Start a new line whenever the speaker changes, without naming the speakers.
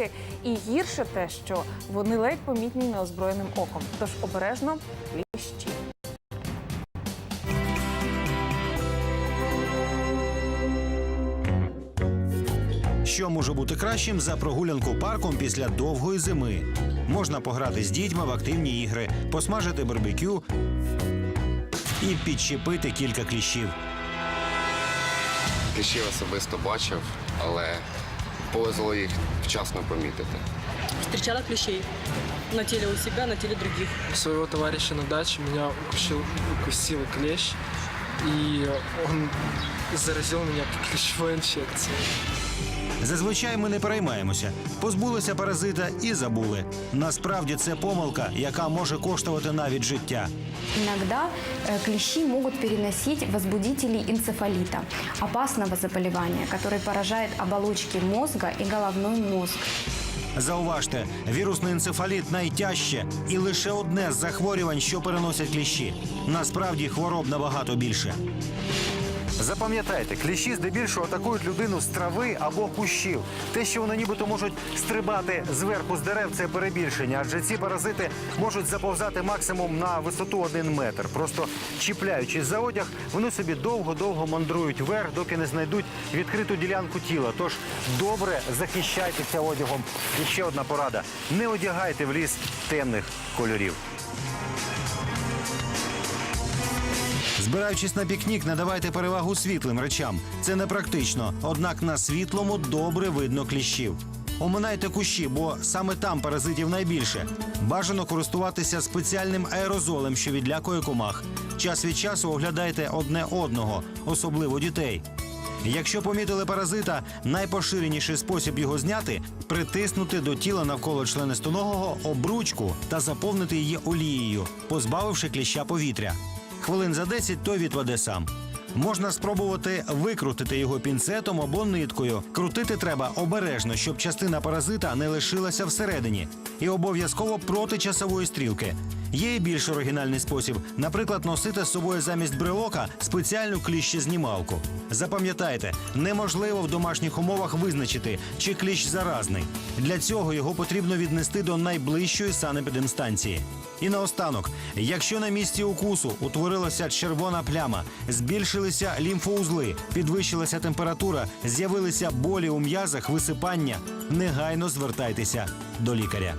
атаки. І гірше те, що вони ледь помітні неозброєним оком. Тож обережно кліщі.
Що може бути кращим за прогулянку парком після довгої зими? Можна пограти з дітьми в активні ігри, посмажити барбекю і підчепити кілька кліщів.
Кліщів особисто бачив, але повезло їх вчасно помітити.
встречала клещей на теле у себя, на теле других.
своего товарища на даче меня укусил, укусил клещ, и он заразил меня клещевой инфекцией.
Зазвичай ми не переймаємося, позбулися паразита і забули. Насправді це помилка, яка може коштувати навіть життя.
Иногда э, клещи могут переносить возбудители энцефалита, опасного заболевания, который поражает оболочки мозга и головной мозг.
Зауважте, вірусний енцефаліт найтяжче і лише одне з захворювань, що переносять кліщі. Насправді хвороб набагато більше. Запам'ятайте, кліщі здебільшого атакують людину з трави або кущів. Те, що вони нібито можуть стрибати зверху з дерев, це перебільшення, адже ці паразити можуть заповзати максимум на висоту один метр. Просто чіпляючись за одяг, вони собі довго-довго мандрують вверх, доки не знайдуть відкриту ділянку тіла. Тож добре захищайтеся одягом. І ще одна порада: не одягайте в ліс темних кольорів. Збираючись на пікнік, надавайте перевагу світлим речам. Це непрактично, однак на світлому добре видно кліщів. Оминайте кущі, бо саме там паразитів найбільше. Бажано користуватися спеціальним аерозолем, що відлякує комах. Час від часу оглядайте одне одного, особливо дітей. Якщо помітили паразита, найпоширеніший спосіб його зняти притиснути до тіла навколо членистоногого обручку та заповнити її олією, позбавивши кліща повітря. Хвилин за 10 той відпаде сам. Можна спробувати викрутити його пінцетом або ниткою. Крутити треба обережно, щоб частина паразита не лишилася всередині. І обов'язково проти часової стрілки. Є і більш оригінальний спосіб, наприклад, носити з собою замість брелока спеціальну кліщезнімалку. Запам'ятайте, неможливо в домашніх умовах визначити, чи кліщ заразний. Для цього його потрібно віднести до найближчої санепідемстанції. І наостанок, якщо на місці укусу утворилася червона пляма, збільшилися лімфоузли, підвищилася температура, з'явилися болі у м'язах, висипання, негайно звертайтеся до лікаря.